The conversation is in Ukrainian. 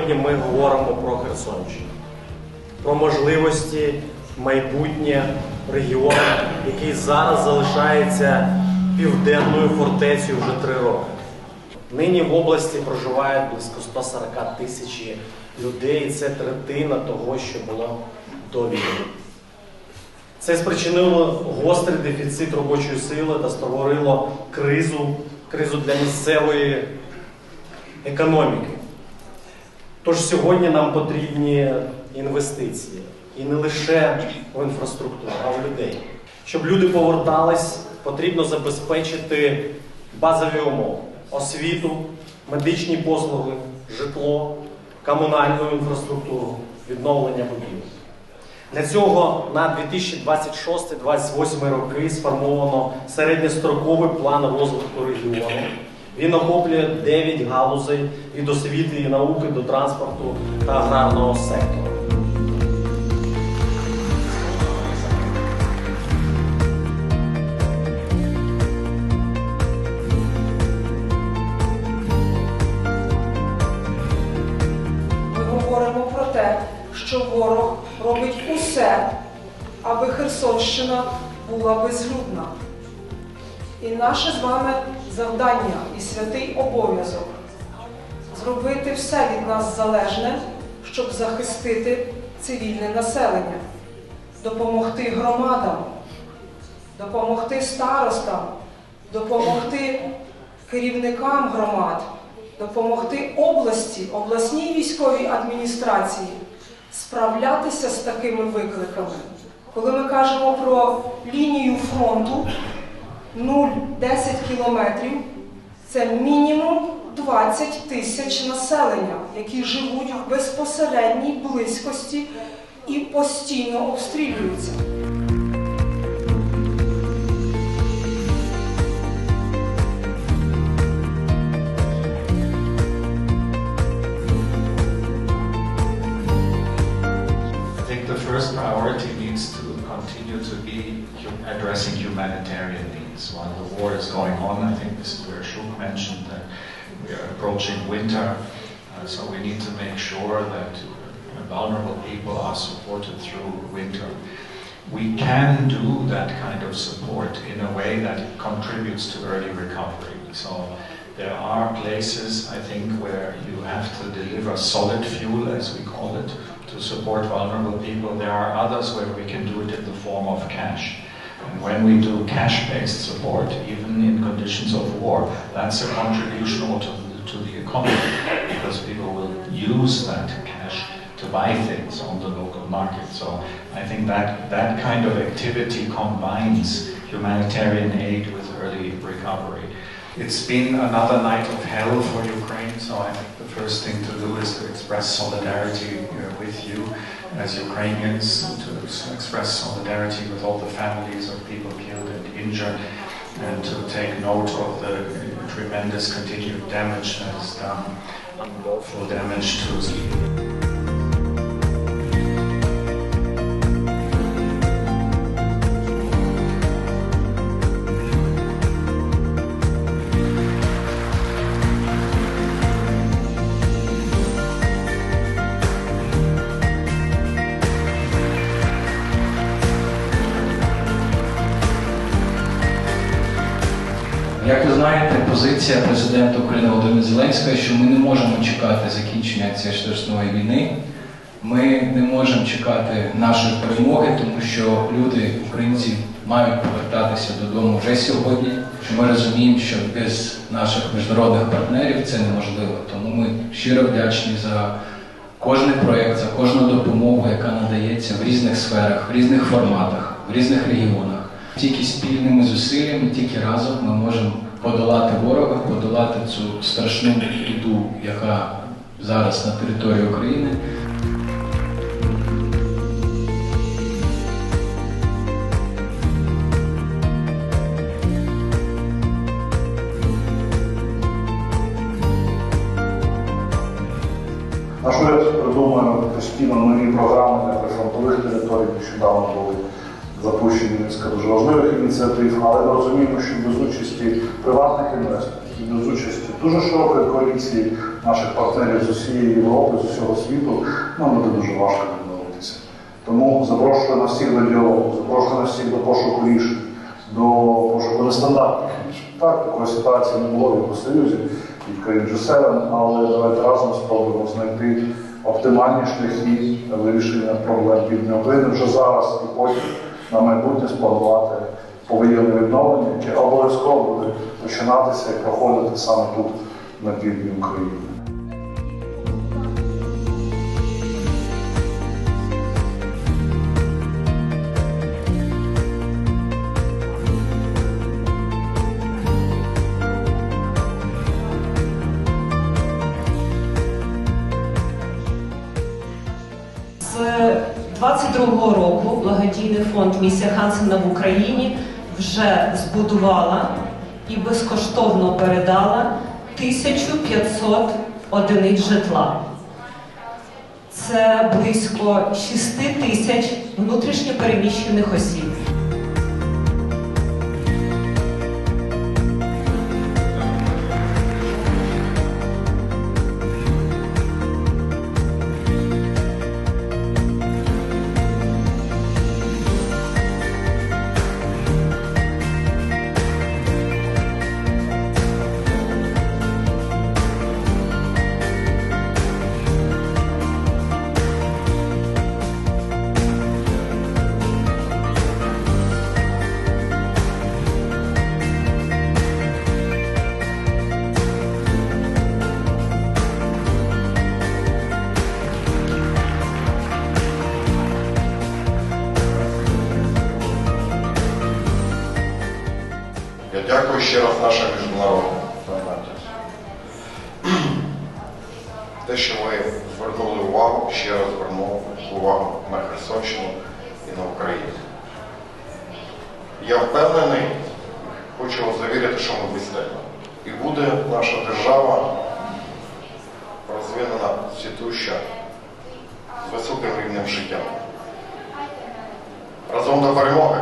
сьогодні ми говоримо про Херсонщину, про можливості майбутнє регіону, який зараз залишається південною фортецею вже три роки. Нині в області проживає близько 140 тисяч людей, і це третина того, що було до війни. Це спричинило гострий дефіцит робочої сили та створило кризу, кризу для місцевої економіки. Тож сьогодні нам потрібні інвестиції. І не лише в інфраструктуру, а в людей. Щоб люди повертались, потрібно забезпечити базові умови: освіту, медичні послуги, житло, комунальну інфраструктуру, відновлення будівель. Для цього на 2026-2028 роки сформовано середньостроковий план розвитку регіону. Він охоплює 9 галузей від освіти і науки до транспорту та аграрного сектору. Ми говоримо про те, що ворог робить усе, аби Херсонщина була безлюдна. І наше з вами завдання і святий обов'язок зробити все від нас залежне, щоб захистити цивільне населення, допомогти громадам, допомогти старостам, допомогти керівникам громад, допомогти області, обласній військовій адміністрації справлятися з такими викликами. Коли ми кажемо про лінію фронту 0-10 кілометрів, це мінімум 20 тисяч населення, які живуть в безпосередній близькості і постійно обстрілюються. We are approaching winter, uh, so we need to make sure that uh, vulnerable people are supported through winter. We can do that kind of support in a way that contributes to early recovery. So there are places, I think, where you have to deliver solid fuel, as we call it, to support vulnerable people. There are others where we can do it in the form of cash. When we do cash-based support, even in conditions of war, that's a contribution to the, to the economy, because people will use that cash to buy things on the local market. So I think that that kind of activity combines humanitarian aid with early recovery. It's been another night of hell for Ukraine, so I think the first thing to do is to express solidarity with you as Ukrainians, to express solidarity with all the families of people killed and injured, and to take note of the tremendous continued damage that is done, unlawful damage to Як ви знаєте, позиція президента України Володимира Зеленського, що ми не можемо чекати закінчення цієї штучної війни. Ми не можемо чекати нашої перемоги, тому що люди, українці, мають повертатися додому вже сьогодні. Що ми розуміємо, що без наших міжнародних партнерів це неможливо. Тому ми щиро вдячні за кожний проєкт, за кожну допомогу, яка надається в різних сферах, в різних форматах, в різних регіонах. Тільки спільними зусиллями, тільки разом ми можемо подолати ворога, подолати цю страшну біду, яка зараз на території України. Наш уряд придумує постійно нові програми для прифронтових територій. Нещодавно були низка дуже важливих ініціатив, але ми розуміємо, що без участі приватних інвесторів і без участі дуже широкої коаліції наших партнерів з усієї Європи, з усього світу, нам буде дуже важко відновитися. Тому запрошую на всіх до діалогу, запрошую на всіх до пошуку рішень, до пошуку нестандартних рішень. Так, такої ситуації не було в Євросоюзі і в країн G7, але давайте разом спробуємо знайти оптимальні шляхи вирішення проблем Півдня України вже зараз і потім на майбутнє спланувати повоєнне відновлення, яке обов'язково буде починатися і проходити саме тут, на півдні України. 22-го року благодійний фонд Місія Хансена в Україні вже збудувала і безкоштовно передала 1500 одиниць житла. Це близько 6 тисяч внутрішньопереміщених осіб. Ви звернули увагу, ще раз звернув увагу на Херсонщину і на Україну. Я впевнений, хочу вас завірити, що ми вистоїмо. І буде наша держава розвинена, цвітуща, з високим рівнем життя. Разом до перемоги!